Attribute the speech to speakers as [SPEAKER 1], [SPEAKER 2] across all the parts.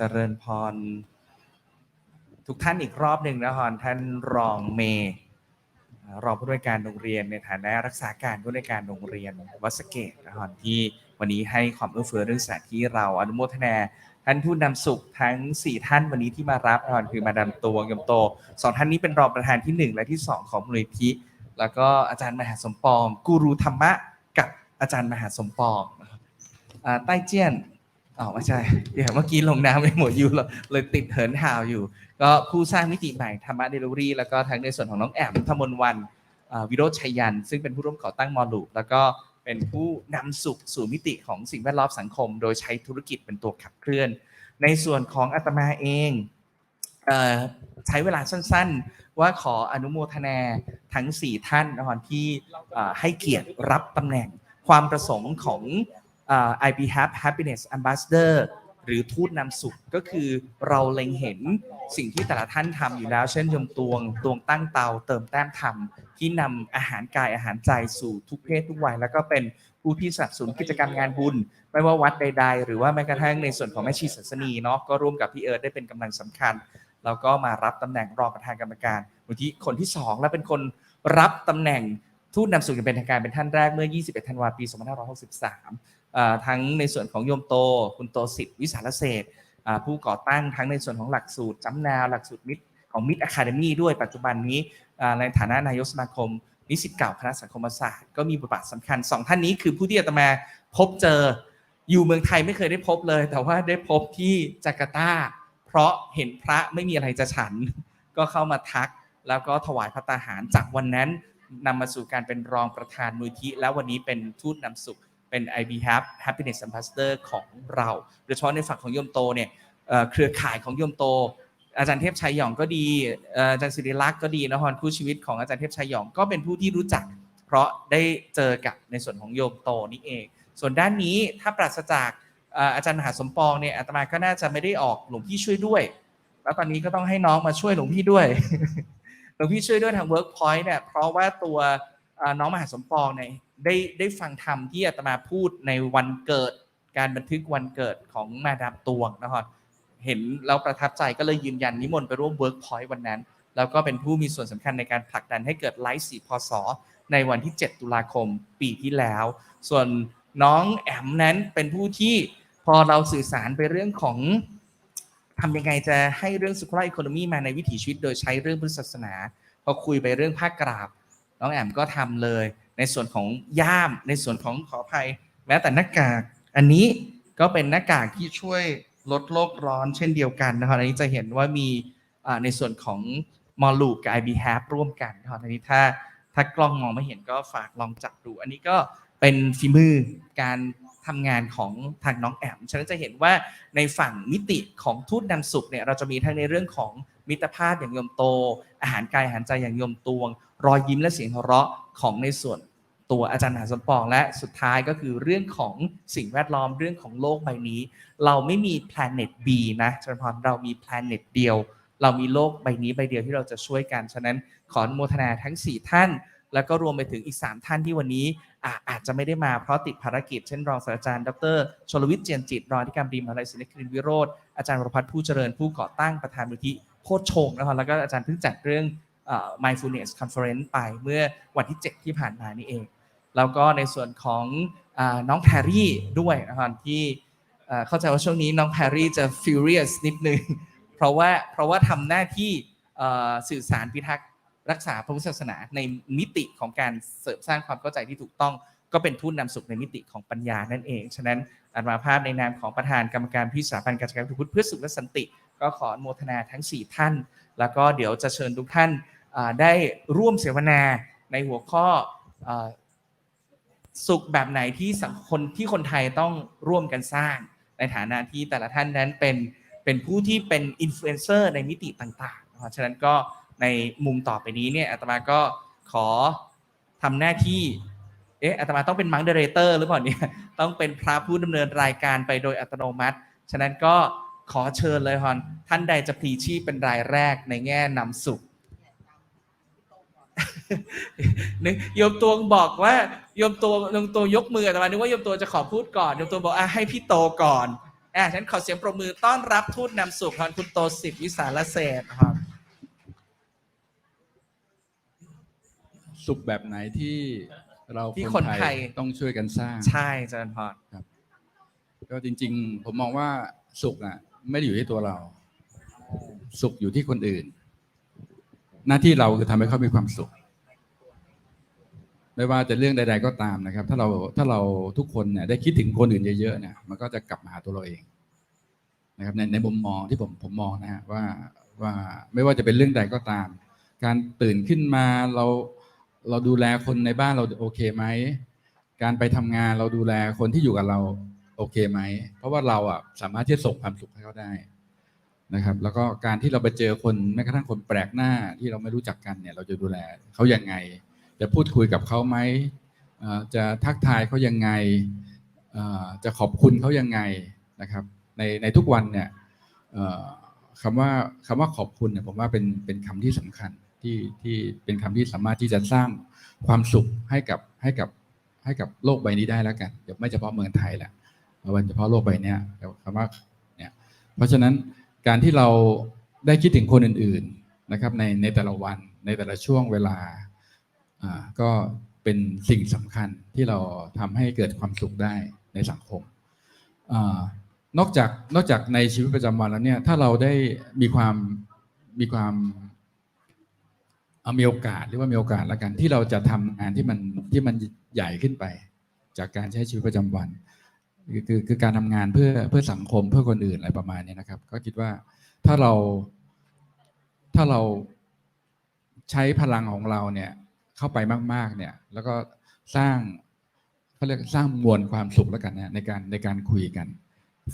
[SPEAKER 1] เจริญพร ทุกท่านอีกรอบหนึ่งนะฮอนท่านรองเมย์รองผู้อำนวยการโรงเรียนในฐานะรักษาการผู้อำนวยการโรงเรียนวัสเกตนะฮอนที่วันนี้ให้ความเอื้อเฟื้อเรื่องสถานที่เราอนุโมทนาท่านผู้นำสุขทั้ง 4 ท่านวันนี้ที่มารับนะฮอนคือมาดามตวยมโตสองท่านนี้เป็นรองประธานที่หนึ่งและที่สองของมูลนิธิแล้วก็อาจารย์มหาสมปองกูรูธรรมะกับอาจารย์มหาสมปองนะครับอ่าใต้เจี้ยน อ๋อไม่ใช่ เดี๋ยวเมื่อกี้ลงน้ำไปหมดยูเลยเลยติดเหินห่าวอยู่ ก็ผู้สร้างมิติใหม่ธรรมะเดลิเวอรี่แล้วก็ทั้งในส่วนของน้องแอมธมนวันวิโรจชัยยัน ซึ่งเป็นผู้ร่วมก่อตั้งมอลูแล้วก็เป็นผู้นำสุขสู่มิติของสิ่งแวดล้อมสังคม โดยใช้ธุรกิจเป็นตัวขับเคลื่อน ในส่วนของอาตมาเองเออใช้เวลาสั้นๆ ว่าขออนุโมทนาทั้ง 4 ท่านนะครที่ให้เกียรติรับตำแหน่งความประสงค์ของ อ่า IP Hap Happiness Ambassador หรือทูตนำสุขก็คือเราเล็งเห็นสิ่งที่แต่ละท่านทำอยู่แล้ว เช่นยมตวงตวงตั้งเตาเติมแต้มทำที่นำอาหารกายอาหารใจสู่ทุกเพศทุกวัย แล้วก็เป็นผู้ที่สนับสนุนกิจกรรมงานบุญ ไม่ว่าวัดใด ๆ หรือว่าแม้กระทั่งในส่วนของแม่ชีศาสนีเนาะก็ร่วมกับพี่เอิร์ธได้เป็นกำลังสำคัญ แล้วก็มารับตำแหน่งรองประธานกรรมการมูลที่คนที่สองและเป็นคนรับตำแหน่งทูตนำสุขอย่างเป็นทางการเป็นท่านแรกเมื่อ 21 ธันวาคม ปี 2563อ่า ทั้งในส่วนของโยมโต คุณโตสิทธิ์วิสารเศษผู้ก่อตั้งทั้งในส่วนของหลักสูตรจำนาวหลักสูตรมิตรของมิตรอะคาเดมีด้วยปัจจุบันนี้ในฐานะนายกสมาคม นิสิตเก่าคณะสังคมศาสตร์ก็มีบทบาทสำคัญสองท่านนี้คือผู้ที่อาตมาพบเจออยู่เมืองไทยไม่เคยได้พบเลย แต่ว่าได้พบที่จาการ์ตา เพราะเห็นพระไม่มีอะไรจะฉัน ก็เข้ามาทัก แล้วก็ถวายพระตาหารจากวันนั้นนำมาสู่การเป็นรองประธานมูลที่แล้ววันนี้เป็นทูตนำสุข เป็น IB Hap Happiness Ambassador ของเรา โดยเฉพาะในฝั่งของโยมโตเนี่ยเครือข่ายของโยมโต อาจารย์เทพชัยหยองก็ดี อาจารย์ศิริลักษ์ก็ดีนะฮอนคู่ชีวิตของอาจารย์เทพชัยหยองก็เป็นผู้ที่รู้จัก เพราะได้เจอกับในส่วนของโยมโตนี่เอง ส่วนด้านนี้ถ้าปราศจากอาจารย์มหาสมปองเนี่ยอาตมาก็น่าจะไม่ได้ออกหลวงพี่ช่วยด้วย แล้วตอนนี้ก็ต้องให้น้องมาช่วยหลวงพี่ด้วย หลวงพี่ช่วยด้วยทาง Workpoint เนี่ยเพราะว่าตัวน้องมหาสมปองเนี่ย ได้ได้ฟังธรรมที่อาตมาพูดในวันเกิด การบันทึกวันเกิดของมาดามตวงนะครับเห็นแล้วประทับใจก็เลยยืนยันนิมนต์ไปร่วม Workpoint วันนั้น แล้วก็เป็นผู้มีส่วนสำคัญในการผลักดันให้เกิดไลฟ์สีพศในวันที่ 7 ตุลาคมปีที่แล้ว ส่วนน้องแอมนั้นเป็นผู้ที่พอเราสื่อสารไปเรื่องของทำยังไงจะให้เรื่องสุขภาพอีโคโนมีมาในวิถีชีวิตโดยใช้เรื่องพุทธศาสนา พอคุยไปเรื่องภาคกราบ น้องแอมก็ทำเลย ในส่วนของย่าม ในส่วนของขออภัย แม้แต่หน้ากาก อันนี้ก็เป็นหน้ากากที่ช่วยลดโลกร้อนเช่นเดียวกันนะครับอันนี้จะเห็นว่ามีในส่วนของมอลลูกับ IB Hab ร่วมกันนะครับอันนี้ถ้าถ้ากล้องมองไม่เห็นก็ฝากลองจับดู อันนี้ก็เป็นฝีมือการทำงานของทางน้องแอม ฉะนั้นจะเห็นว่าในฝั่งมิติของทูตนำสุขเนี่ยเราจะมีทั้งในเรื่องของมิตรภาพอย่างยมโต อาหารกายอาหารใจอย่างยมตวง รอยยิ้มและเสียงหัวเราะของในส่วน ตัวอาจารย์มหาสมปองและสุดท้ายก็คือเรื่องของสิ่งแวดล้อมเรื่องของโลกใบนี้ เราไม่มี planet B นะจารย์พรเรามี planet เดียว เรามีโลกใบนี้ใบเดียวที่เราจะช่วยกัน ฉะนั้นขออนุโมทนาทั้ง 4 ท่าน แล้วก็รวมไปถึงอีก 3 ท่านที่วันนี้อาอาจจะไม่ได้มาเพราะติดภารกิจ เช่นรองศาสตราจารย์ ดรชลวิทย์เจียนจิตรองอธิการบดีมหาลัยศิลปรินวิโรธอาจารย์วระพัฒน์ผู้เจริญผู้ก่อตั้งประธานมูลที่โคชชงนะครับแล้วก็อาจารย์เพิ่งจัดเรื่องเอ่อ mindfulness conference ไปเมื่อวันที่ 7 ที่ผ่านมานี่เอง แล้วก็ในส่วนของอน้องแพรรี่ด้วยนะครับที่เข้าใจว่าช่วงนี้น้องแพรรี่จะ furious นิดนึง เพราะว่าเพราะว่าทำหน้าที่สื่อสารพิทักษ์รักษาพระพุทธศาสนาในมิติของการเสริมสร้างความเข้าใจที่ถูกต้องก็เป็นผู้นำสุขในมิติของปัญญานั่นเอง ฉะนั้นอาตมาภาพในนามของประธานกรรมการพิสาพันธ์การจัดการพุทธเพื่อสุขและสันติ ก็ขอโมทนาทั้ง 4 ท่าน แล้วก็เดี๋ยวจะเชิญทุกท่านได้ร่วมเสวนาในหัวข้อ สุขแบบไหนที่สังคนที่คนไทยต้องร่วมกันสร้าง ในฐานะที่แต่ละท่านนั้นเป็นเป็นผู้ที่เป็นอินฟลูเอนเซอร์ในมิติต่างๆนะครับฉะนั้นก็ในมุมต่อไปนี้เนี่ยอาตมาก็ขอทำหน้าที่เอ๊ะอาตมาต้องเป็นมังเดเรเตอร์หรือเปล่าเนี่ยต้องเป็นพระผู้ดำเนินรายการไปโดยอัตโนมัติ ฉะนั้นก็ขอเชิญเลยฮอนท่านใดจะพลีชีพเป็นรายแรกในแง่นำสุข โยมตวงบอกว่าโยมตัวโยมตัวยกมืออาตมานึกว่าโยมตัวจะขอพูดก่อนโยมตัวบอกอะให้พี่โตก่อนแอะฉันขอเสียงปรบมือต้อนรับทูตนำสุขครับคุณโตสิทธิวิสารเศรษฐ์ครับ
[SPEAKER 2] สุขแบบไหนที่เรา
[SPEAKER 1] ที่
[SPEAKER 2] ค
[SPEAKER 1] คน
[SPEAKER 2] น
[SPEAKER 1] ไท
[SPEAKER 2] ไท
[SPEAKER 1] ย
[SPEAKER 2] ยต้องช่วยกันสร้าง
[SPEAKER 1] ใช่อาจารย์พร
[SPEAKER 2] ก็จริง ๆ ผมมองว่าสุขอะ ไม่ได้อยู่ที่ตัวเรา สุขอยู่ที่คนอื่น หน้าที่เราคือทำให้เขามีความสุข ไม่ว่าจะเรื่องใด ๆ ก็ตามนะครับ ถ้าเราถ้าเราทุกคนเนี่ยได้คิดถึงคนอื่นเยอะๆเนี่ยมันก็จะกลับมาหาตัวเราเองนะครับในในมุมมองที่ผมผมมองนะฮะว่าว่าไม่ว่าจะเป็นเรื่องใดก็ตาม การตื่นขึ้นมาเราเราดูแลคนในบ้านเราโอเคไหมการไปทำงานเราดูแลคนที่อยู่กับเราโอเคไหมเพราะว่าเราอะสามารถที่จะส่งความสุขให้เขาได้ นะครับ แล้วก็การที่เราไปเจอคนแม้กระทั่งคนแปลกหน้าที่เราไม่รู้จักกันเนี่ย เราจะดูแลเขาอยังไง จะพูดคุยกับเขาไหมจะทักทายเขายังไงจะขอบคุณเขายังไงนะครับ ในในทุกวันเนี่ยคำว่าคำว่าขอบคุณเนี่ยผมว่าเป็นเป็นคำที่สำคัญที่ที่เป็นคำที่สามารถที่จะสร้างความสุขให้กับให้กับให้กับโลกใบนี้ได้แล้วกันเดี๋ยวไม่เฉพาะเมืองไทยแหละเอาวันเฉพาะโลกใบนี้แต่คำว่าเนี่ยเพราะฉะนั้น การที่เราได้คิดถึงคนอื่นๆนะครับในในแต่ละวันในแต่ละช่วงเวลาอ่าก็เป็นสิ่งสำคัญที่เราทำให้เกิดความสุขได้ในสังคมอานอกจากนอกจากในชีวิตประจำวันแล้วเนี่ยถ้าเราได้มีความมีความมีโอกาสหรือว่ามีโอกาสแล้วกันที่เราจะทำงานที่มันที่มันใหญ่ขึ้นไป จากการใช้ชีวิตประจำวัน คือคือคือการทำงานเพื่อเพื่อสังคมเพื่อคนอื่นอะไรประมาณนี้นะครับ ก็คิดว่าถ้าเราถ้าเราใช้พลังของเราเนี่ยเข้าไปมาก ๆ เนี่ย แล้วก็สร้างเขาเรียกสร้างมวลความสุขแล้วกันนะในการในการคุยกัน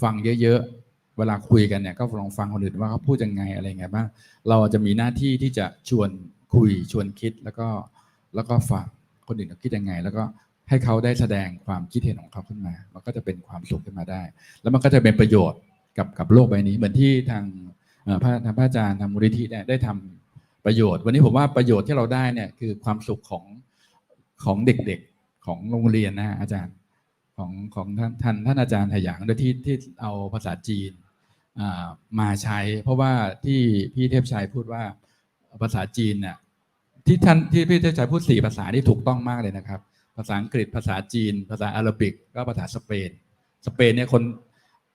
[SPEAKER 2] ฟังเยอะ ๆ เวลาคุยกันเนี่ย ก็ลองฟังคนอื่นว่าเขาพูดยังไงอะไรไงบ้างเราจะมีหน้าที่ที่จะชวนคุยชวนคิดแล้วก็แล้วก็ฟังคนอื่นเขาคิดยังไง แล้วก็ ให้เขาได้แสดงความคิดเห็นของเขาขึ้นมา มันก็จะเป็นความสุขขึ้นมาได้ แล้วมันก็จะเป็นประโยชน์กับกับโลกใบนี้ เหมือนที่ทางพระทางพระอาจารย์ทางมูลนิธิเนี่ยได้ทำประโยชน์ วันนี้ผมว่าประโยชน์ที่เราได้เนี่ยคือความสุขของของเด็กๆของโรงเรียนนะอาจารย์ของของท่านท่านท่านอาจารย์ถยางโดยที่ที่เอาภาษาจีนมาใช้ เพราะว่าที่พี่เทพชัยพูดว่าภาษาจีนเนี่ยที่ท่านที่พี่เทพชัยพูดสี่ภาษาที่ถูกต้องมากเลยนะครับ ภาษาอังกฤษภาษาจีน ภาษาอาหรับิกก็ภาษาสเปน สเปนเนี่ยคน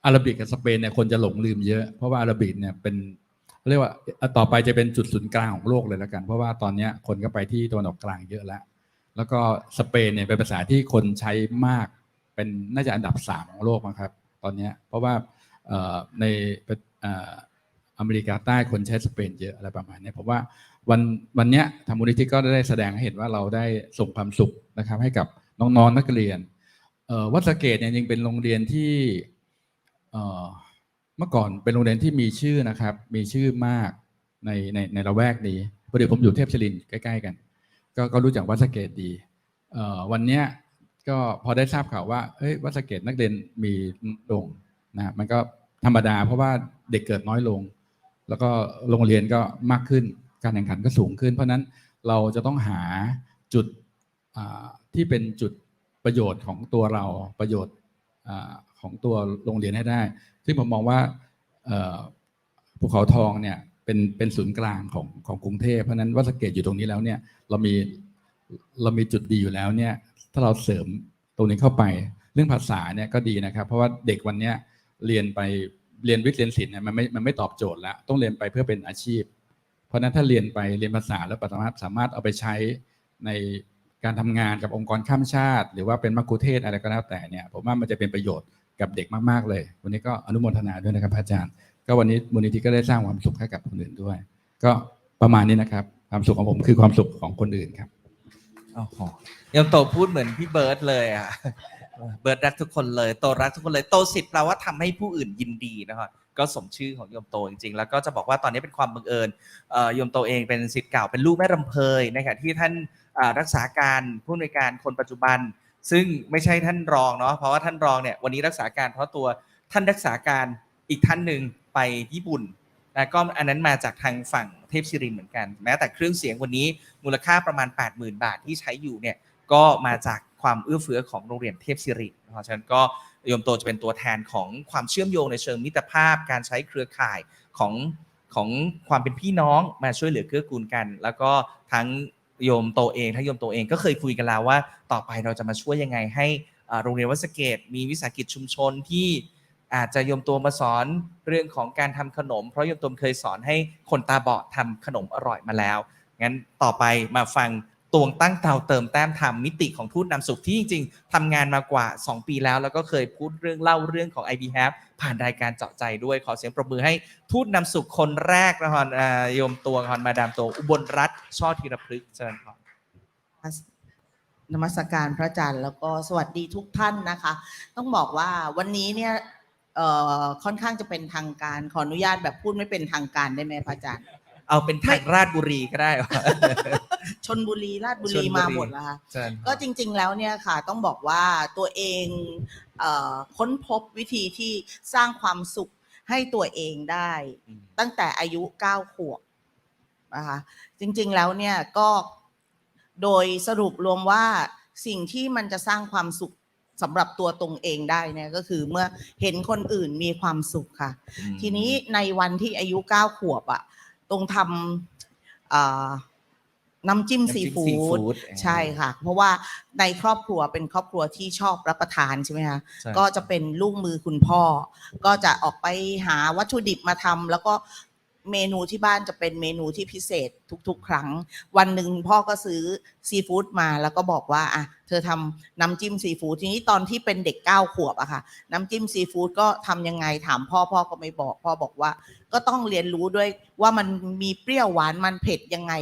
[SPEAKER 2] อาหรับิกกับสเปนเนี่ยคนจะหลงลืมเยอะเพราะว่าอาหรับิกเนี่ยเป็นเรียกว่าต่อไปจะเป็นจุดศูนย์กลางของโลกเลยแล้วกัน เพราะว่าตอนนี้คนก็ไปที่ตะวันออกกลางเยอะแล้ว แล้วก็สเปนเนี่ยเป็นภาษาที่คนใช้มากเป็นน่าจะอันดับสามของโลกมั้งครับ ตอนนี้เพราะว่าในอเมริกาใต้คนใช้สเปนเยอะอะไรประมาณนี้ผมว่า วันวันเนี้ยทางมูลนิธิก็ได้แสดงให้เห็นว่าเราได้ส่งความสุขนะครับ ให้กับน้องๆนักเรียนวัดสะเกตเนี่ยยังเป็นโรงเรียนที่เมื่อก่อนเป็นโรงเรียนที่มีชื่อนะครับ มีชื่อมากในในในละแวกนี้พอดีผมอยู่เทพชลินใกล้ๆกัน ก็ก็รู้จักวัดสะเกตดีวันเนี้ยก็พอได้ทราบข่าวว่าเฮ้ยวัดสะเกตนักเรียนมีลงนะมันก็ธรรมดาเพราะว่าเด็กเกิดน้อยลง แล้วก็โรงเรียนก็มากขึ้น การแข่งขันก็สูงขึ้น เพราะนั้นเราจะต้องหาจุดที่เป็นจุดประโยชน์ของตัวเราประโยชน์อของตัวโรงเรียนให้ได้ ซึ่งผมมองว่าภูเขาทองเนี่ยเป็นเป็นศูนย์กลางของของกรุงเทพเพราะนั้นวัดสเกตอยู่ตรงนี้แล้วเนี่ยเรามีเรามีจุดดีอยู่แล้วเนี่ยถ้าเราเสริมตรงนี้เข้าไป เรื่องภาษาเนี่ยก็ดีนะครับ เพราะว่าเด็กวันเนี้ยเรียนไปเรียนวิทย์เรียนศิลป์เนี่ยมันไม่มันไม่ตอบโจทย์แล้ว ต้องเรียนไปเพื่อเป็นอาชีพ เพราะนั้นถ้าเรียนไปเรียนภาษาแล้วสามารถสามารถเอาไปใช้ในการทำงานกับองค์กรข้ามชาติ หรือว่าเป็นมักคุเทศอะไรก็แล้วแต่เนี่ยผมว่ามันจะเป็นประโยชน์กับเด็กมากๆเลย วันนี้ก็อนุโมทนาด้วยนะครับอาจารย์ ก็วันนี้มูลนิธิก็ได้สร้างความสุขให้กับคนอื่นด้วย ก็ประมาณนี้นะครับ ความสุขของผมคือความสุขของคนอื่นครับ
[SPEAKER 1] โอ้โหยมโตพูดเหมือนพี่เบิร์ดเลยอะเบิร์ดรักทุกคนเลยโตรักทุกคนเลยโตสิทธิ์แปลว่าทำให้ผู้อื่นยินดีนะครับ ก็สมชื่อของโยมโตจริงๆ แล้วก็จะบอกว่าตอนนี้เป็นความบังเอิญโยมโตเองเป็นสิทธิ์เก่าเป็นลูกแม่รำเพยนะครับที่ท่านรักษาการผู้อำนวยการคนปัจจุบัน ซึ่งไม่ใช่ท่านรองเนาะเพราะว่าท่านรองเนี่ยวันนี้รักษาการเพราะตัวท่านรักษาการอีกท่านหนึ่งไปญี่ปุ่นนะก็อันนั้นมาจากทางฝั่งเทพศิรินเหมือนกัน แม้แต่เครื่องเสียงวันนี้มูลค่าประมาณ 80,000 บาทที่ใช้อยู่เนี่ยก็มาจากความเอื้อเฟื้อของโรงเรียนเทพศิรินเพราะฉะนั้นก็ โยมโตจะเป็นตัวแทนของความเชื่อมโยงในเชิงมิตรภาพ การใช้เครือข่ายของของความเป็นพี่น้องมาช่วยเหลือเกื้อกูลกัน แล้วก็ทั้งโยมโตเองทั้งโยมโตเองก็เคยคุยกันแล้วว่า ต่อไปเราจะมาช่วยยังไงให้โรงเรียนวัดสเกต มีวิสาหกิจชุมชนที่อาจจะโยมตัวมาสอนเรื่องของการทำขนม เพราะโยมตัวเคยสอนให้คนตาบอดทำขนมอร่อยมาแล้วงั้นต่อไปมาฟัง ตวงตั้งเตาเติมแต้มทำมิติของทูตนำสุขที่จริงๆทำงานมากว่า 2 ปีแล้ว แล้วก็เคยพูดเรื่องเล่าเรื่องของ IB h a v ผ่านรายการเจาะใจด้วยขอเสียงปรบมือให้ทูตนำสุขคนแรกนะฮอนอ่าโยมตัวฮอนมาดามตัวอุบลรัตน์ช่อธีรพฤกษ์เชิญครับ
[SPEAKER 3] นมัสการพระอาจารย์แล้วก็สวัสดีทุกท่านนะคะ ต้องบอกว่าวันนี้เนี่ยค่อนข้างจะเป็นทางการขออนุญาตแบบพูดไม่เป็นทางการได้ไหมพระอาจารย์
[SPEAKER 1] เอาเป็นทางราชบุรีก็ได้
[SPEAKER 3] ชนบุรีราชบุ
[SPEAKER 1] ชลบุ
[SPEAKER 3] รี
[SPEAKER 1] รี
[SPEAKER 3] มาหมดแล้วค่ะ
[SPEAKER 1] เชิญ
[SPEAKER 3] ก็จริงๆ แล้วเนี่ยค่ะต้องบอกว่าตัวเองเอ่อค้นพบวิธีที่สร้างความสุขให้ตัวเองได้
[SPEAKER 1] อืม
[SPEAKER 3] ตั้งแต่อายุ 9 ขวบนะคะจริงๆแล้วเนี่ยก็โดยสรุปรวมว่าสิ่งที่มันจะสร้างความสุขสำหรับตัวตรงเองได้เนี่ยก็คือเมื่อเห็นคนอื่นมีความสุขค่ะ ทีนี้ในวันที่อายุ 9 ขวบอะ ตรงทำอ่าน้ำจิ้ม
[SPEAKER 1] น้ำ
[SPEAKER 3] ซี
[SPEAKER 1] จิ้ม
[SPEAKER 3] ฟู
[SPEAKER 1] ซีฟู้้ด
[SPEAKER 3] ดใช่ค่ะ เพราะว่าในครอบครัวเป็นครอบครัวที่ชอบรับประทานใช่ไหมคะ
[SPEAKER 1] ใช่
[SPEAKER 3] ก็จะเป็นลูกมือคุณพ่อ ก็จะออกไปหาวัตถุดิบมาทำแล้วก็ เมนูที่บ้านจะเป็นเมนูที่พิเศษทุกๆ ครั้ง วันหนึ่งพ่อก็ซื้อซีฟู้ดมาแล้วก็บอกว่าอะเธอทำน้ำจิ้มซีฟู้ดทีนี้ตอนที่เป็นเด็กเก้าขวบอะค่ะ น้ำจิ้มซีฟู้ดก็ทำยังไงถามพ่อพ่อก็ไม่บอก พ่อบอกว่า ก็ต้องเรียนรู้ด้วยว่ามันมีเปรี้ยวหวานมันเผ็ดยังไง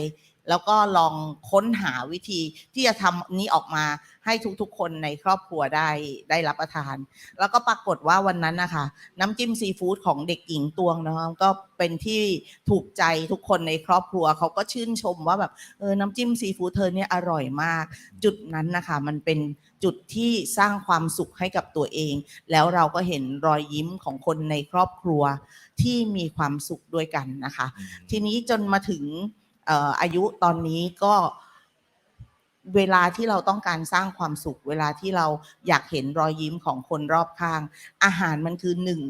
[SPEAKER 3] แล้วก็ลองค้นหาวิธีที่จะทำนี้ออกมาให้ทุกๆ คนในครอบครัวได้ได้รับประทาน แล้วก็ปรากฏว่าวันนั้นนะคะน้ำจิ้มซีฟู้ดของเด็กหญิงตวงนะครับก็เป็นที่ถูกใจทุกคนในครอบครัวเขาก็ชื่นชมว่าแบบเออน้ำจิ้มซีฟู้ดเธอเนี่ยอร่อยมาก จุดนั้นนะคะมันเป็นจุดที่สร้างความสุขให้กับตัวเอง แล้วเราก็เห็นรอยยิ้มของคนในครอบครัวที่มีความสุขด้วยกันนะคะ ทีนี้จนมาถึงเอายุตอนนี้ก็เวลาที่เราต้องการสร้างความสุข เวลาที่เราอยากเห็นรอยยิ้มของคนรอบข้าง อาหารมันคือหนึ่ง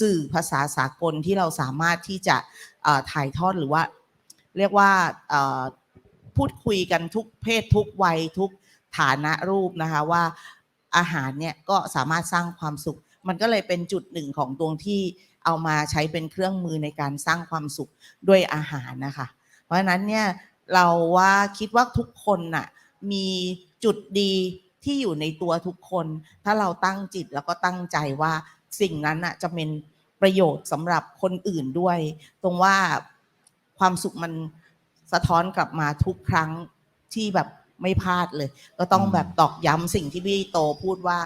[SPEAKER 3] สื่อภาษาสากลที่เราสามารถที่จะถ่ายทอดหรือว่า เรียกว่าพูดคุยกันทุกเพศทุกวัยทุกฐานะรูปนะคะว่าอาหารเนี่ยก็สามารถสร้างความสุข มันก็เลยเป็นจุดหนึ่งของตรงที่เอามาใช้เป็นเครื่องมือในการสร้างความสุขด้วยอาหารนะคะ ราะฉะนั้นเนี่ยเราว่าคิดว่าทุกคนน่ะมีจุดดีที่อยู่ในตัวทุกคน ถ้าเราตั้งจิตแล้วก็ตั้งใจว่าสิ่งนั้นน่ะจะเป็นประโยชน์สำหรับคนอื่นด้วย ตรงว่าความสุขมันสะท้อนกลับมาทุกครั้งที่แบบไม่พลาดเลย ก็ต้องแบบตอกย้ำสิ่งที่พี่โตพูดว่า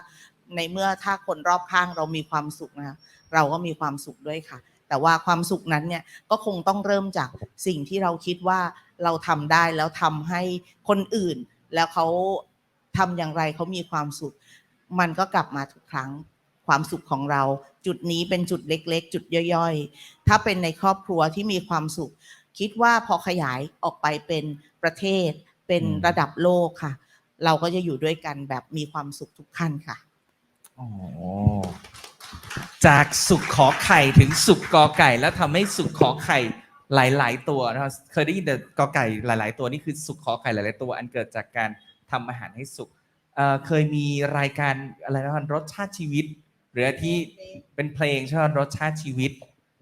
[SPEAKER 3] ในเมื่อถ้าคนรอบข้างเรามีความสุขนะคะเราก็มีความสุขด้วยค่ะ แต่ว่าความสุขนั้นเนี่ยก็คงต้องเริ่มจากสิ่งที่เราคิดว่าเราทำได้แล้วทำให้คนอื่น แล้วเขาทำอย่างไรเขามีความสุข มันก็กลับมาทุกครั้งความสุขของเรา จุดนี้เป็นจุดเล็ก ๆ จุดย่อยๆ ถ้าเป็นในครอบครัวที่มีความสุข คิดว่าพอขยายออกไปเป็นประเทศ เป็น
[SPEAKER 1] อืม
[SPEAKER 3] ระดับโลกค่ะ เราก็จะอยู่ด้วยกันแบบมีความสุขทุกขั้นค่ะ
[SPEAKER 1] อ๋อ จากสุขขอไข่ถึงสุขกอไก่ แล้วทำให้สุขขอไข่หลาย ๆ ตัวนะครับเคยได้ยินแต่กอไก่หลาย ๆ ตัวนี่คือสุขขอไข่หลาย ๆ ตัว อันเกิดจากการทำอาหารให้สุขเอ่อเคยมีรายการอะไรนะรสชาติชีวิต หรือที่เป็นเพลงใช่ไหมรสชาติชีวิต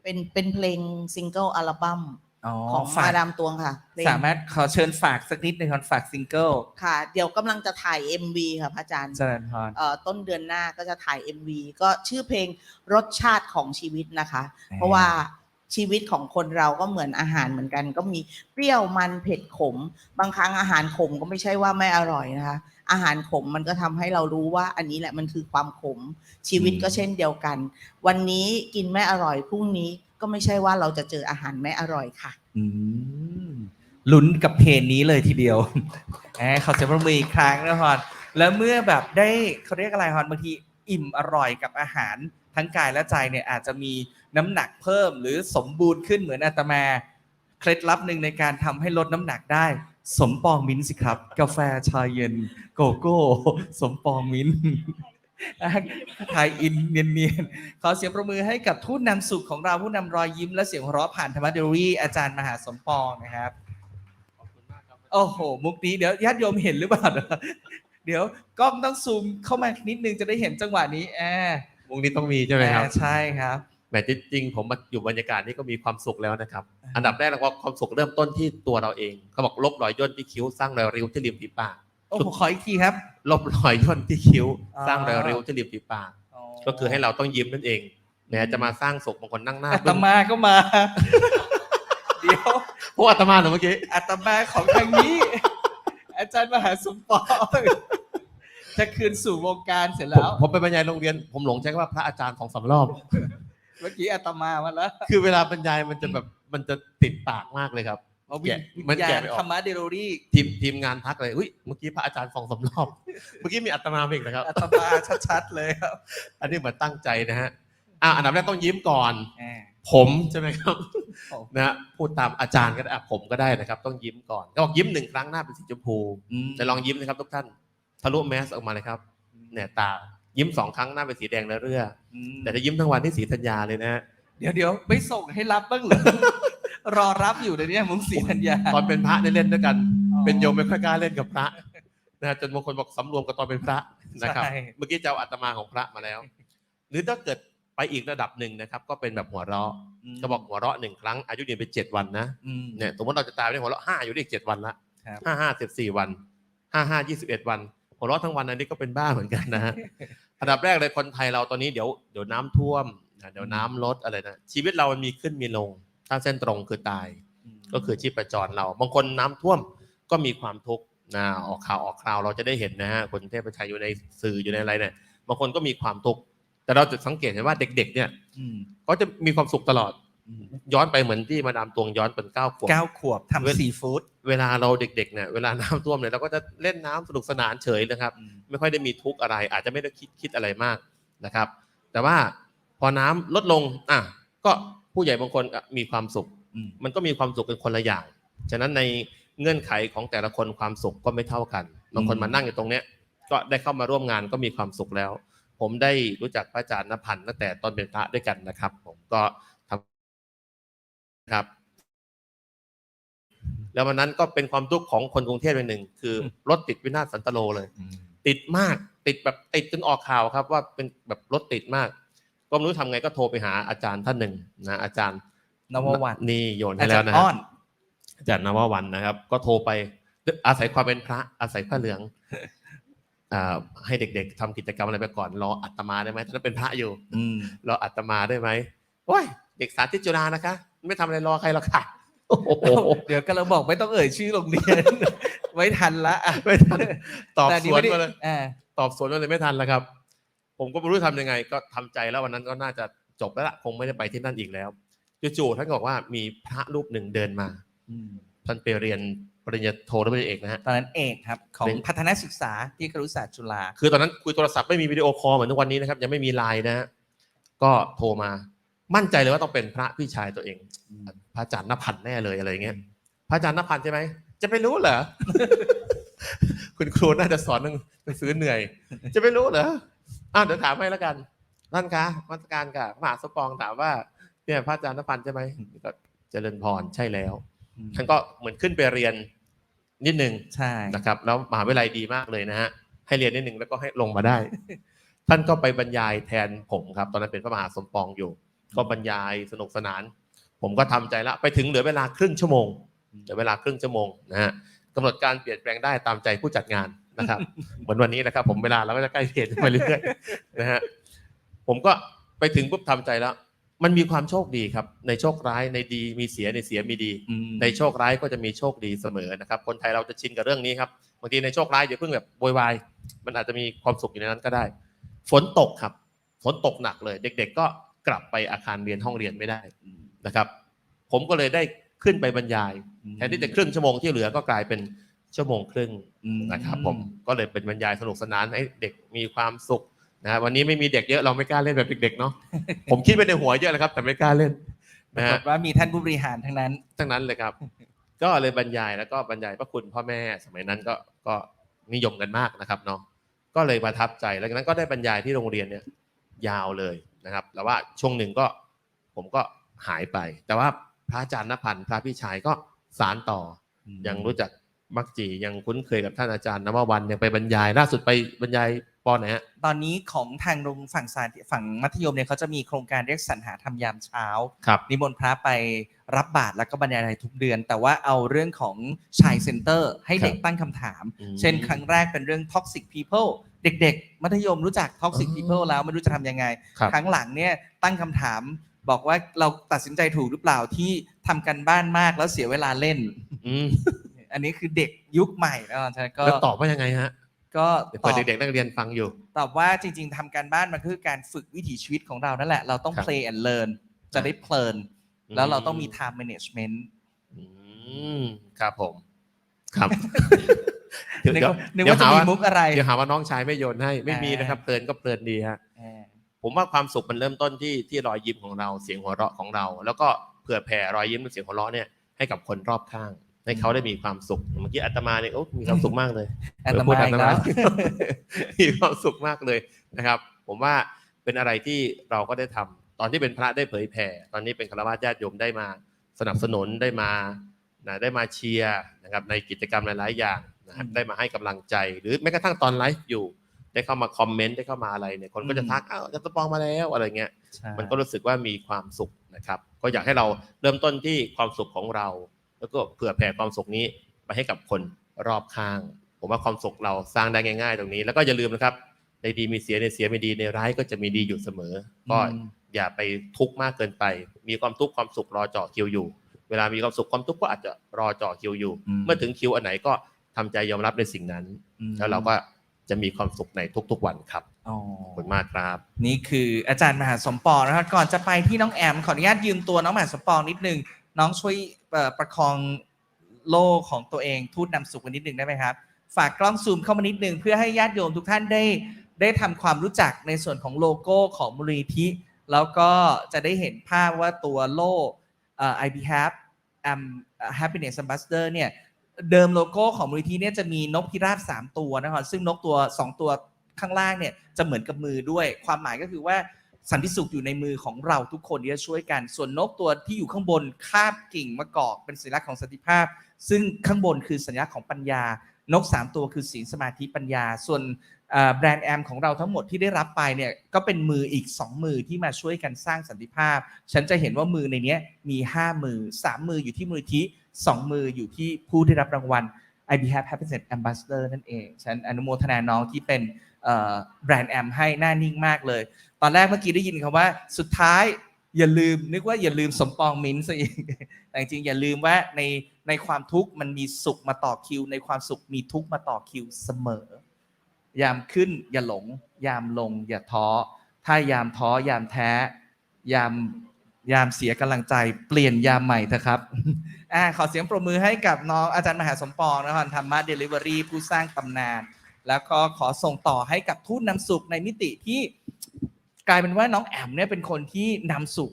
[SPEAKER 3] เป็นเป็นเพลงซิงเกิลอัลบั้ม
[SPEAKER 1] อ๋อ
[SPEAKER 3] ของ
[SPEAKER 1] ฝาก
[SPEAKER 3] มาดามตวงค่ะเพลง
[SPEAKER 1] สามารถขอเชิญฝากสักนิดหนึ่งครับฝากซิงเกิล
[SPEAKER 3] ค่ะ เดี๋ยวกำลังจะถ่าย MV ค่ะพระอาจารย์
[SPEAKER 1] เจริญพร
[SPEAKER 3] เอ่อต้นเดือนหน้าก็จะถ่าย MV ก็ชื่อเพลงรสชาติของชีวิตนะคะ เพราะว่าชีวิตของคนเราก็เหมือนอาหารเหมือนกัน ก็มีเปรี้ยวมันเผ็ดขม บางครั้งอาหารขมก็ไม่ใช่ว่าไม่อร่อยนะคะ อาหารขมมันก็ทำให้เรารู้ว่าอันนี้แหละมันคือความขม ชีวิตก็เช่นเดียวกัน วันนี้กินไม่อร่อยพรุ่งนี้ ก็ไม่ใช่ว่าเราจะเจออาหารไม่อร่อยค่ะ
[SPEAKER 1] อืมลุ้นกับเพลงนี้เลยทีเดียวแหมขอเสียงปรบมืออีกครั้งนะฮอนแล้วเมื่อแบบได้เขาเรียกอะไรฮอนบางทีอิ่มอร่อยกับอาหารทั้งกายและใจเนี่ยอาจจะมีน้ำหนักเพิ่ม หรือสมบูรณ์ขึ้นเหมือนอาตมา เคล็ดลับหนึ่งในการทำให้ลดน้ำหนักได้ สมปองมิ้นท์สิครับ กาแฟชาเย็น โกโก้ สมปองมิ้นท์ ถ่ายอินเนียนๆ ขอเสียงประมือให้กับทูตนำสุขของเราผู้นำรอยยิ้มและเสียงหัวเราะผ่านธรรมเดลี่อาจารย์มหาสมปองนะครับ โอ้โห มุกนี้เดี๋ยวญาติโยมเห็นหรือเปล่า เดี๋ยวกล้องต้องซูมเข้ามานิดนึงจะได้เห็นจังหวะนี้แอบ
[SPEAKER 4] วงนี้ต้องมีใช่ไหมครับ
[SPEAKER 1] ใช่ครับ
[SPEAKER 4] แหมจริงๆ ผมมาอยู่บรรยากาศนี้ก็มีความสุขแล้วนะครับ อันดับแรกเราก็ความสุขเริ่มต้นที่ตัวเราเองเขาบอกลบรอยย่นที่คิ้วสร้างรอยริ้วที่ริมฝีปาก
[SPEAKER 1] โอ้โหขออีกทีครับ
[SPEAKER 4] ลบรอยย่นที่คิ้ว
[SPEAKER 1] อ่า
[SPEAKER 4] สร้างรอยริ้วที่ริมฝีปาก ก็คือให้เราต้องยิ้มนั่นเองแม้จะมาสร้างสุขบางคนนั่งหน้า
[SPEAKER 1] อาต
[SPEAKER 4] บึ้ง
[SPEAKER 1] มาก็มา เดี๋ยว
[SPEAKER 4] พวกอาตมาเหรอเมื่อกี้
[SPEAKER 1] อาตมาของทางนี้ อาจารย์มหาสมปองจะคืนสู่วงการเสร็จ
[SPEAKER 4] ผม
[SPEAKER 1] แล้ว
[SPEAKER 4] ผมไปบรรยายโรงเรียน ผมหลงใช้คำว่าพระอาจารย์สองสามรอบ
[SPEAKER 1] เมื่อกี้อาตมามาแล้ว
[SPEAKER 4] คือเวลาบรรยายมันจะแบบมันจะติดปากมากเลยครับ
[SPEAKER 1] เอาวิญ
[SPEAKER 4] แกะมัน
[SPEAKER 1] ญา
[SPEAKER 4] แกะ
[SPEAKER 1] ณ
[SPEAKER 4] ไม่ออก
[SPEAKER 1] ธรรมะเดโรรี่
[SPEAKER 4] ทีมทีมงานทักเลยอุ้ยเมื่อกี้พระอาจารย์สองสามรอบเมื่อกี้มีอาตมาอีกนะครับ
[SPEAKER 1] อาตมาชัดๆเลยครับ
[SPEAKER 4] อันนี้เหมือนตั้งใจนะฮะอะอันดับแรกต้องยิ้มก่อน
[SPEAKER 1] อ่า
[SPEAKER 4] ผมใช่ไหมครับ
[SPEAKER 1] ผม
[SPEAKER 4] นะฮะพูดตามอาจารย์ก็ได้อะผมก็ได้นะครับ ต้องยิ้มก่อนก็บอกยิ้มหนึ่งครั้งหน้าเป็นสีชมพู
[SPEAKER 1] อืม
[SPEAKER 4] จะลองยิ้มนะครับทุกท่านทะลุแมสออกมาเลยครับเนี่ยตายิ้มสองครั้งหน้าเป็นสีแดงแล้วเรื่อ
[SPEAKER 1] อืม
[SPEAKER 4] แต่ถ้ายิ้มทั้งวันที่สีธัญญาเลยนะฮะ
[SPEAKER 1] เดี๋ยวเดี๋ยวไม่ส่งให้รับบ้างเหรอ รอรับอยู่เลยเนี่ยมุงสีธัญญา
[SPEAKER 4] ตอนเป็นพระได้เล่นด้วยกัน
[SPEAKER 1] อ๋อ
[SPEAKER 4] เป็นโยมไม่ค่อยกล้าเล่นกับพระนะฮะจนบางคนบอกสำรวมกับตอนเป็นพระนะครับ
[SPEAKER 1] ใช่
[SPEAKER 4] เมื่อกี้เจ้าอาตมาของพระมาแล้ว หรือถ้าเกิดไปอีกระดับหนึ่งนะครับ ก็เป็นแบบหัวเราะ
[SPEAKER 1] ม
[SPEAKER 4] ก็บอกหัวเราะหนึ่งครั้งอายุยืนไปเจ็ดวันนะ
[SPEAKER 1] อืม
[SPEAKER 4] เนี่ยสมมติเราจะตายไปหัวเราะห้าอยู่ได้อีกเจ็ดวันละ
[SPEAKER 1] ครับ
[SPEAKER 4] ห้าห้าสิบสี่วันห้าห้ายี่สิบเอ็ดวัน หัวเราะทั้งวันอันนี้ก็เป็นบ้าเหมือนกันนะฮะอันดับแรกเลยคนไทยเราตอนนี้เดี๋ยวเดี๋ยวน้ำท่วมนะเดี๋ยวน้ำลดอะไรนะชีวิตเรามันมีขึ้นมีลง ถ้าเส้นตรงคือตาย
[SPEAKER 1] ม
[SPEAKER 4] ก็คือชีพจรเรา บางคนน้ำท่วมก็มีความทุกข์นะออกข่าวออกคราวเราจะได้เห็นนะฮะคนเทพชัยอยู่ในสื่ออยู่ในอะไรเนี่ยบางคนก็มีความทุกข์แต่เราจะสังเกตเห็นว่าเด็ก ๆ เนี่ย
[SPEAKER 1] อืม
[SPEAKER 4] ก็จะมีความสุขตลอด
[SPEAKER 1] อืม
[SPEAKER 4] ย้อนไปเหมือนที่มาดามตวงย้อนเป็นเก้าขวบ
[SPEAKER 1] เก้าขวบ
[SPEAKER 4] เว้น
[SPEAKER 1] ทำซีฟู้ด
[SPEAKER 4] เวลาเราเด็กๆเนี่ยเวลาน้ำท่วมเนี่ยเราก็จะเล่นน้ำสนุกสนานเฉยนะครับ
[SPEAKER 1] อืม
[SPEAKER 4] ไม่ค่อยได้มีทุกข์อะไร อาจจะไม่ได้คิดคิดอะไรมากนะครับ แต่ว่าพอน้ำลดลงอะก็ ผู้ใหญ่บางคนอะมีความสุข
[SPEAKER 1] อืม
[SPEAKER 4] มันก็มีความสุขเป็นคนละอย่าง ฉะนั้นในเงื่อนไขของแต่ละคนความสุขก็ไม่เท่ากัน บางคน
[SPEAKER 1] อืม
[SPEAKER 4] มานั่งอยู่ตรงเนี้ย ก็ได้เข้ามาร่วมงานก็มีความสุขแล้ว ผมได้รู้จักพระอาจารย์นพันธ์ตั้งแต่ตอนเป็นพระด้วยกันนะครับ ผมก็ทำครับ แล้ววันนั้นก็เป็นความทุกข์ของคนกรุงเทพเป็นหนึ่ง คือรถติดวินาศสันตโลเลย ติดมาก ติดแบบติดจนออกข่าวครับ ว่าเป็นแบบรถติดมาก ก็ไม่รู้ทำไงก็โทรไปหาอาจารย์ท่านหนึ่งนะอาจารย์
[SPEAKER 1] นววัน
[SPEAKER 4] นี่โยน
[SPEAKER 1] อา
[SPEAKER 4] ให้
[SPEAKER 1] จา
[SPEAKER 4] แล้ว
[SPEAKER 1] รย์
[SPEAKER 4] นะ
[SPEAKER 1] อ้
[SPEAKER 4] ฮะ
[SPEAKER 1] อน
[SPEAKER 4] อาจารย์นววันนะครับ ก็โทรไปอาศัยความเป็นพระอาศัยผ้าเหลืองอ่าให้เด็กๆทำกิจกรรมอะไรไปก่อนรออัตมาได้ไหมตอนนั้นเป็นพระอยู่
[SPEAKER 1] อืม
[SPEAKER 4] รออัตมาได้ไหมโอ้ยเด็กสาธิตจุฬานะคะ ไม่ทำอะไรรอใครหรอกค่ะโอ้โห
[SPEAKER 1] เดี๋ยวก็เราบอกไม่ต้องเอ่ยชื่อโรงเรียนไว้ทันละอะ
[SPEAKER 4] ไม่ทันตอบ
[SPEAKER 1] แต่
[SPEAKER 4] ส
[SPEAKER 1] นี่
[SPEAKER 4] วน
[SPEAKER 1] ไม่ได้
[SPEAKER 4] มาเลย
[SPEAKER 1] อ่า
[SPEAKER 4] ตอบสวนมาเลยไม่ทันแล้วครับ ผมก็ไม่รู้ทำยังไง ก็ทำใจแล้ววันนั้นก็น่าจะจบแล้วล่ะคงไม่ได้ไปที่นั่นอีกแล้วจู่ๆท่านก็บอกว่ามีพระรูปหนึ่งเดินมา
[SPEAKER 1] อืม
[SPEAKER 4] ท่านไปเรียนปริญญาโทหรือปริญญาเอกนะฮะ
[SPEAKER 1] ตอนนั้นเอกครับ ของ
[SPEAKER 4] เป็น
[SPEAKER 1] พัฒนาศึกษาที่ครุศาสตร์จุฬา
[SPEAKER 4] คือตอนนั้นคุยโทรศัพท์ไม่มีวิดีโอคอลเหมือนทุกวันนี้นะครับ ยังไม่มีไลน์นะฮะก็โทรมามั่นใจเลยว่าต้องเป็นพระพี่ชายตัวเอง พระอาจารย์นภันธ์แน่เลยอะไรเงี้ยพระอาจารย์นภันธ์ใช่ไหมจะไปรู้เหรอคุณครูน่าจะสอนหนังสือเหนื่อย จะไปรู้เหรอ อ้าวเดี๋ยวถามให้แล้วกันท่านคะมาตรการกับมหาสมปองถามว่าเนี่ยพระอาจารย์นภันธ์ใช่ไหมก็เจริญพรใช่แล้ว
[SPEAKER 1] อืม
[SPEAKER 4] ท่านก็เหมือนขึ้นไปเรียนนิดนึง
[SPEAKER 1] ใช่
[SPEAKER 4] นะครับ แล้วมหาวิทยาลัยดีมากเลยนะฮะให้เรียนนิดหนึ่งแล้วก็ให้ลงมาได้ ท่านก็ไปบรรยายแทนผมครับ ตอนนั้นเป็นพระมหาสมปองอยู่ ก็บรรยายสนุกสนาน ผมก็ทำใจละไปถึงเหลือเวลาครึ่งชั่วโมงเหลือเวลาครึ่งชั่วโมงนะฮะกำหนดการเปลี่ยนแปลงได้ตามใจผู้จัดงาน นะครับ เหมือนวันนี้นะครับ ผมเวลาเราก็จะใกล้เปลี่ยนไปเรื่อยๆนะฮะผมก็ไปถึงปุ๊บทำใจแล้ว มันมีความโชคดีครับ ในโชคร้ายในดีมีเสียในเสียมีดี
[SPEAKER 1] อืม
[SPEAKER 4] ในโชคร้ายก็จะมีโชคดีเสมอนะครับ คนไทยเราจะชินกับเรื่องนี้ครับบางทีในโชคร้ายอย่าเพิ่งแบบโวยวายมันอาจจะมีความสุขอยู่ในนั้นก็ได้ ฝนตกครับ ฝนตกหนักเลย เด็ก ๆ ก็กลับไปอาคารเรียนห้องเรียนไม่ได้นะครับ ผมก็เลยได้ขึ้นไปบรรยายแทนที่จะครึ่งชั่วโมงที่เหลือก็กลายเป็น ชั่วโมงครึ่ง
[SPEAKER 1] อืม
[SPEAKER 4] นะครับผมก็เลยเป็นบรรยายสนุกสนานให้เด็กมีความสุขนะฮะวันนี้ไม่มีเด็กเยอะเราไม่กล้าเล่นแบบเด็กๆเนาะผมคิดไปในหัวเยอะแล้วครับ แต่ไม่กล้าเล่น
[SPEAKER 1] ปรา
[SPEAKER 4] นะ
[SPEAKER 1] ก
[SPEAKER 4] ฮะ
[SPEAKER 1] ฏว่ามีท่านผู้บริหารทั้งนั้น
[SPEAKER 4] ทั้งนั้นเลยครับ ก็เลยบรรยายแล้วก็บรรยายพระคุณพ่อแม่สมัยนั้นก็ก็นิยมกันมากนะครับเนาะก็เลยประทับใจแล้วจากนั้นก็ได้บรรยายที่โรงเรียนเนี่ยยาวเลยนะครับแต่ว่าช่วงหนึ่งก็ผมก็หายไป แต่ว่าพระอาจารย์นพันธ์พระพี่ชายก็สารต่อยังรู้จัก มักจียังคุ้นเคยกับท่านอาจารย์นววันยังไปบรรยาย ล่าสุดไปบรรยายปอไหนฮะ
[SPEAKER 1] ตอนนี้ของทางโรงฝั่งสายฝั่งมัธยมเนี่ยเขาจะมีโครงการเรียกสรรหาธรรมยามเช้า
[SPEAKER 4] ครับ
[SPEAKER 1] นิมนต์พระไปรับบาตรแล้วก็บรรยายทุกเดือน แต่ว่าเอาเรื่องของชายเซ็นเตอร์ให้เด็ก
[SPEAKER 4] ครับ
[SPEAKER 1] ตั้งคำถาม
[SPEAKER 4] อืม
[SPEAKER 1] เช่นครั้งแรกเป็นเรื่อง toxic people เด็กๆ มัธยมรู้จัก toxic
[SPEAKER 4] อ๋อ
[SPEAKER 1] people แล้วไม่รู้จะทำยังไง
[SPEAKER 4] ครับ
[SPEAKER 1] ครั้งหลังเนี่ยตั้งคำถามบอกว่าเราตัดสินใจถูกหรือเปล่าที่ทำกันบ้านมากแล้วเสียเวลาเล่น
[SPEAKER 4] อืม
[SPEAKER 1] อันนี้คือเด็กยุคใหม่แล้วฉะนันก็
[SPEAKER 4] แล้วตอบว่ายังไงฮะ
[SPEAKER 1] ก็
[SPEAKER 4] เดี๋ยว
[SPEAKER 1] ต
[SPEAKER 4] เปิด
[SPEAKER 1] อบ
[SPEAKER 4] เด็กๆนักเรียนฟังอยู่
[SPEAKER 1] ตอบว่าจริง ๆทำการบ้านมันคือการฝึกวิถีชีวิตของเรานั่นแหละ เราต้อง
[SPEAKER 4] ครับ
[SPEAKER 1] play and learn จะได้เพลิน แล้วเราต้องมี time management
[SPEAKER 4] อืมครับผมครับ
[SPEAKER 1] นึกว่านึกว่าจะมีมุกอะไร
[SPEAKER 4] เดี๋ยวหาว่าน้องชายไม่โยนให้ไม่มี
[SPEAKER 1] อ่าน
[SPEAKER 4] นะครับเพลินก็เพลินดีฮะ
[SPEAKER 1] เออ
[SPEAKER 4] ผมว่าความสุขมันเริ่มต้นที่ที่รอยยิ้มของเราเสียงหัวเราะของเรา แล้วก็เผื่อแผ่รอยยิ้มและเสียงหัวเราะเนี่ยให้กับคนรอบข้าง ให้เขาได้มีความสุขเมื่อกี้อาตมาเนี่ยโอ้มีความสุขมากเลย
[SPEAKER 1] อาตมาอีกแล้ว
[SPEAKER 4] มีความสุขมากเลยนะครับ ผมว่าเป็นอะไรที่เราก็ได้ทำตอนที่เป็นพระได้เผยแผ่ ตอนนี้เป็นคารวะญาติโยมได้มาสนับสนุนได้มานะได้มาเชียร์นะครับในกิจกรรมหลาย ๆ อย่างนะครับ
[SPEAKER 1] อืม
[SPEAKER 4] ได้มาให้กำลังใจ หรือแม้กระทั่งตอนไลฟ์อยู่ ได้เข้ามาคอมเมนต์ได้เข้ามาอะไรเนี่ยคนก็จะ
[SPEAKER 1] อืม
[SPEAKER 4] ทักอ้าวอาจารย์สปองมาแล้วอะไรเงี้ย
[SPEAKER 1] ใช่
[SPEAKER 4] มันก็รู้สึกว่ามีความสุขนะครับ ก็อยากให้เราเริ่มต้นที่ความสุขของเรา แล้วก็เผื่อแผ่ความสุขนี้ไปให้กับคนรอบข้าง ผมว่าความสุขเราสร้างได้ง่าย ๆ ตรงนี้ แล้วก็อย่าลืมนะครับในดีมีเสียในเสียไม่ดีในร้ายก็จะมีดีอยู่เสมอ ก็
[SPEAKER 1] อืม
[SPEAKER 4] อย่าไปทุกข์มากเกินไป มีความทุกข์ความสุขรอเจาะคิวอยู่ เวลามีความสุขความทุกข์ก็อาจจะรอเจาะคิวอยู่
[SPEAKER 1] อืม
[SPEAKER 4] เมื่อถึงคิวอันไหนก็ทำใจยอมรับในสิ่งนั้น
[SPEAKER 1] อืม
[SPEAKER 4] แล้วเราก็จะมีความสุขในทุกๆวันครับ
[SPEAKER 1] อ๋อ
[SPEAKER 4] ขอบคุณมากครับ
[SPEAKER 1] นี่คืออาจารย์มหาสมปองนะครับ ก่อนจะไปที่น้องแอมขออนุญาตยืมตัวน้องมหาสมปองนิดนึง น้องช่วยประคองโล่ของตัวเองทูตนำสุขกันนิดนึงได้ไหมครับ ฝากกล้องซูมเข้ามานิดนึง เพื่อให้ญาติโยมทุกท่านได้ ได้ทำความรู้จักในส่วนของโลโก้ของมูลนิธิ แล้วก็จะได้เห็นภาพว่าตัวโล่ I be happy am happiness ambassador เนี่ยเดิมโลโก้ของมูลนิธิเนี่ยจะมีนกพิราบสามตัวนะครับซึ่งนกตัวสองตัวข้างล่างเนี่ยจะเหมือนกับมือด้วย ความหมายก็คือว่า สันติสุขอยู่ในมือของเราทุกคนที่จะช่วยกัน ส่วนนกตัวที่อยู่ข้างบนคาบกิ่งมะกอกเป็นสัญลักษณ์ของสันติภาพ ซึ่งข้างบนคือสัญลักษณ์ของปัญญานกสามตัวคือศีลสมาธิปัญญา ส่วนแบรนด์แอมของเราทั้งหมดที่ได้รับไปเนี่ยก็เป็นมืออีก 2 มือที่มาช่วยกันสร้างสันติภาพ ฉันจะเห็นว่ามือในนี้มี 5 มือ 3 มืออยู่ที่มูลนิธิ2มืออยู่ที่ผู้ได้รับรางวัล i b h a p Happiness ambassador นั่นเอง ฉันอนุโมทนาน้องที่เป็น แบรนด์แอมให้หน้านิ่งมากเลย ตอนแรกเมื่อกี้ได้ยินคำว่าสุดท้ายอย่าลืมนึกว่าอย่าลืมสมปองมิ้นซะอีกแต่จริงอย่าลืมว่าในในความทุกข์มันมีสุขมาต่อคิว ในความสุขมีทุกข์มาต่อคิวเสมอ ยามขึ้นอย่าหลง ยามลงอย่าท้อ ถ้ายามท้อยามแท้ ยามยามเสียกำลังใจเปลี่ยนยามใหม่เถอะครับอ่าขอเสียงปรบมือให้กับน้องอาจารย์มหาสมปองนะครับธรรมะเดลิเวอรี่ผู้สร้างตำนาน แล้วก็ขอส่งต่อให้กับทูตนำสุขในมิติที่กลายเป็นว่าน้องแอมเนี่ยเป็นคนที่นำสุข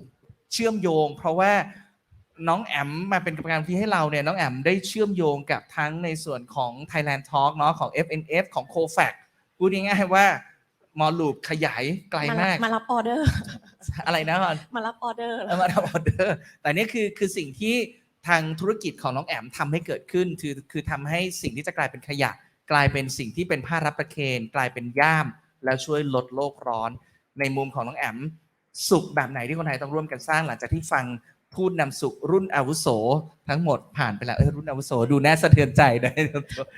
[SPEAKER 1] เชื่อมโยง เพราะว่าน้องแอมมาเป็นกรรมการที่ให้เราเนี่ยน้องแอมได้เชื่อมโยงกับทั้งในส่วนของ Thailand Talk เนาะของ FNF ของ c o f a c พูดง่ายๆว่าหมอลูปขยายไกล
[SPEAKER 5] มารั
[SPEAKER 1] มา
[SPEAKER 5] บ
[SPEAKER 1] ก
[SPEAKER 5] มารับออเดอร์
[SPEAKER 1] อะไรนะก่อน
[SPEAKER 5] มารับออเดอร์
[SPEAKER 1] เอามาทำออเดอร์ แต่นี่คือคือสิ่งที่ทางธุรกิจของน้องแอมทำให้เกิดขึ้น คือคือทำให้สิ่งที่จะกลายเป็นขยะ กลายเป็นสิ่งที่เป็นผ้ารับประเคนกลายเป็นย่าม แล้วช่วยลดโลกร้อน ในมุมของน้องแอม สุขแบบไหนที่คนไทยต้องร่วมกันสร้างหลังจากที่ฟังพูดนำสุขรุ่นอาวุโส ทั้งหมดผ่านไปแล้วเออรุ่นอาวุโสดูน่าสะเทือนใจได้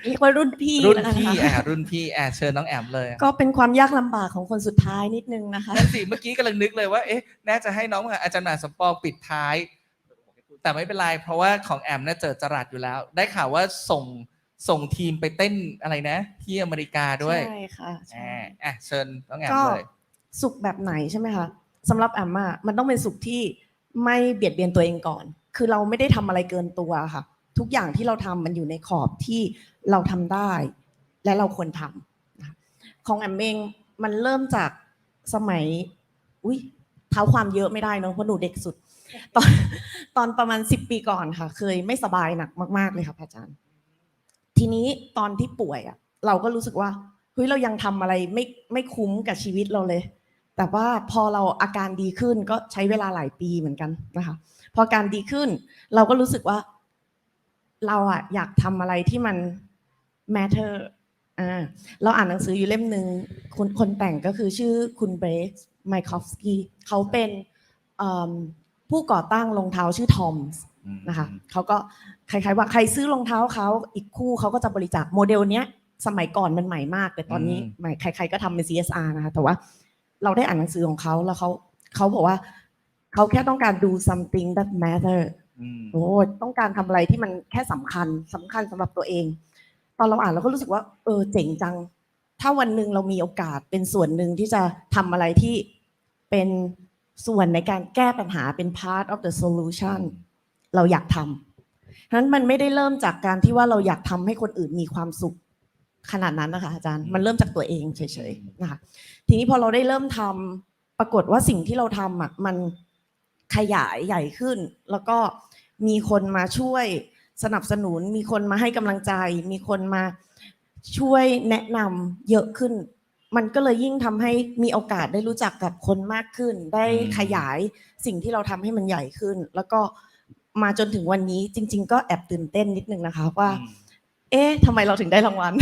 [SPEAKER 5] เรียกว่ารุ่นพี่
[SPEAKER 1] รุ่น
[SPEAKER 5] แล้วกั
[SPEAKER 1] พี่
[SPEAKER 5] ค่ะ
[SPEAKER 1] อะรุ่นพี่อะเชิญน้องแอมเลย
[SPEAKER 5] ก็เป็นความยากลำบากของคนสุดท้ายนิดนึงนะคะ
[SPEAKER 1] นั่นสิเมื่อกี้กำลังนึกเลยว่าเอ๊ะน่าจะให้น้องอาจารย์หนาสมปองปิดท้าย แต่ไม่เป็นไรเพราะว่าของแอมน่าเจอจรัสอยู่แล้ว ได้ข่าวว่าส่ง ส่งทีมไปเต้นอะไรนะ ที่อเมริกาด้วย
[SPEAKER 5] ใช่ค่ะใช่
[SPEAKER 1] อ่าอะเชิญน้องแอม
[SPEAKER 5] ก็
[SPEAKER 1] เลย
[SPEAKER 5] สุขแบบไหนใช่ไหมคะสำหรับแอมอะมันต้องเป็นสุขที่ไม่เบียดเบียนตัวเองก่อน คือเราไม่ได้ทำอะไรเกินตัวค่ะ ทุกอย่างที่เราทำมันอยู่ในขอบที่เราทำได้ และเราควรทำนะคะของแอมเองมันเริ่มจากสมัย อุ้ยเท้าความเยอะไม่ได้เนอะเพราะหนูเด็กสุด ตอนตอนประมาณสิบปีก่อนค่ะ เคยไม่สบายหนักมาก ๆเลยค่ะพระอาจารย์ ทีนี้ตอนที่ป่วยอะ เราก็รู้สึกว่าเฮ้ยเรายังทำอะไรไม่ไม่คุ้มกับชีวิตเราเลย แต่ว่าพอเราอาการดีขึ้นก็ใช้เวลาหลายปีเหมือนกันนะคะ พออาการดีขึ้น เราก็รู้สึกว่า เราอะอยากทำอะไรที่มัน matter อ่าเราอ่านหนังสืออยู่เล่มหนึ่งคนคนแต่งก็คือชื่อคุณเบรกไมคอฟสกี้เขาเป็นผู้ก่อตั้งรองเท้าชื่อทอมส์
[SPEAKER 1] อืม
[SPEAKER 5] นะคะเขาก็คล้ายๆว่าใครซื้อรองเท้าเขาอีกคู่เขาก็จะบริจาคโมเดลเนี้ยสมัยก่อนมันใหม่มาก แต่ตอนนี้
[SPEAKER 1] อืม
[SPEAKER 5] ใหม่ใคร ๆก็ทำเป็น CSR นะคะแต่ว่าเราได้อ่านหนังสือของเขาแล้วเขาเขาบอกว่าเขาแค่ต้องการดู something that matter
[SPEAKER 1] อืม
[SPEAKER 5] โอ้ต้องการทำอะไรที่มันแค่สำคัญสำคัญสำหรับตัวเอง ตอนเราอ่านเราก็รู้สึกว่า เออเจ๋งจัง ถ้าวันหนึ่งเรามีโอกาสเป็นส่วนหนึ่งที่จะทำอะไรที่เป็นส่วนในการแก้ปัญหาเป็น part of the solution เราอยากทำฉะนั้นมันไม่ได้เริ่มจากการที่ว่าเราอยากทำให้คนอื่นมีความสุขขนาดนั้นนะคะอาจารย์ มันเริ่มจากตัวเองเฉยๆนะคะ ทีนี้พอเราได้เริ่มทำปรากฏว่าสิ่งที่เราทำอะมันขยายใหญ่ขึ้น แล้วก็มีคนมาช่วยสนับสนุน มีคนมาให้กำลังใจ มีคนมาช่วยแนะนำเยอะขึ้น มันก็เลยยิ่งทำให้มีโอกาสได้รู้จักกับคนมากขึ้น ได้
[SPEAKER 1] อืม
[SPEAKER 5] ขยายสิ่งที่เราทำให้มันใหญ่ขึ้น แล้วก็ มาจนถึงวันนี้จริง ๆ ก็แอบตื่นเต้นนิดนึงนะคะว่า
[SPEAKER 1] อืม
[SPEAKER 5] เอ๊ะทำไมเราถึงได้รางวัล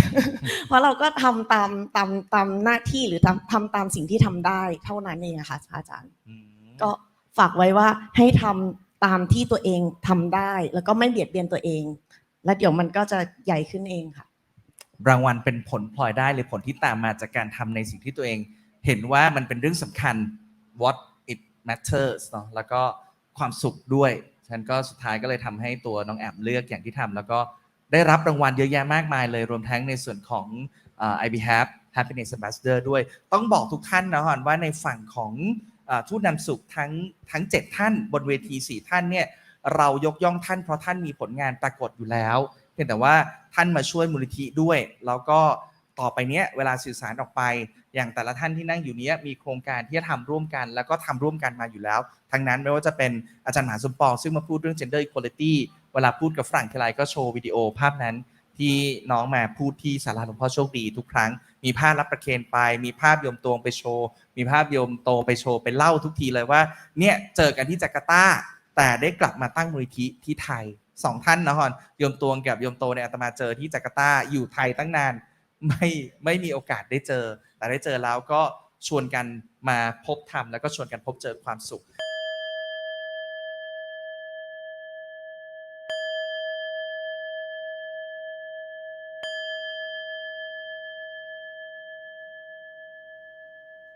[SPEAKER 5] เพราะเราก็ทำตามตามตามหน้าที่หรือทำทำตามสิ่งที่ทำได้เท่านั้นเองอะค่ะอาจารย์
[SPEAKER 1] อืม
[SPEAKER 5] ก็ฝากไว้ว่าให้ทำตามที่ตัวเองทำได้ แล้วก็ไม่เบียดเบียนตัวเอง แล้วเดี๋ยวมันก็จะใหญ่ขึ้นเองค่ะ
[SPEAKER 1] รางวัลเป็นผลพลอยได้หรือผลที่ตามมาจากการทำในสิ่งที่ตัวเอง เห็นว่ามันเป็นเรื่องสำคัญ what it matters เนาะแล้วก็ความสุขด้วย ฉันก็สุดท้ายก็เลยทำให้ตัวน้องแอมเลือกอย่างที่ทำแล้วก็ได้รับรางวัลเยอะแยะมากมายเลยรวมทั้งในส่วนของเอ่อ I be happy happiness ambassador ด้วย ต้องบอกทุกท่านนะฮอนว่าในฝั่งของทูตนำสุขทั้งทั้ง 7 ท่านบนเวที 4 ท่านเนี่ยเรายกย่องท่านเพราะท่านมีผลงานปรากฏอยู่แล้ว เพียงแต่ว่าท่านมาช่วยมูลนิธิด้วย แล้วก็ ต่อไปเนี้ยเวลาสื่อสารออกไป อย่างแต่ละท่านที่นั่งอยู่เนี้ยมีโครงการที่จะทำร่วมกัน แล้วก็ทำร่วมกันมาอยู่แล้ว ทั้งนั้นไม่ว่าจะเป็นอาจารย์หมหาสมปองซึ่งมาพูดเรื่อง gender equality เวลาพูดกับฝรั่งทีไรก็โชว์วิดีโอภาพนั้น ที่น้องมาพูดที่สาราหลวงพ่อโชคดีทุกครั้ง มีภาพรับประเคนไป มีภาพโยมตวงไปโชว์ มีภาพโยมโตไปโชว์ไปเล่าทุกทีเลยว่าเนี่ยเจอกันที่จาการ์ตา แต่ได้กลับมาตั้งมูลนิธิที่ไทยสองท่านนะฮอนโยมตวงกับโยมโตในยอาตมาเจอที่จาการ์ตาอยู่ไทยตั้งนาน ไม่ไม่มีโอกาสได้เจอ แต่ได้เจอแล้วก็ชวนกันมาพบธรรมแล้วก็ชวนกันพบเจอความสุข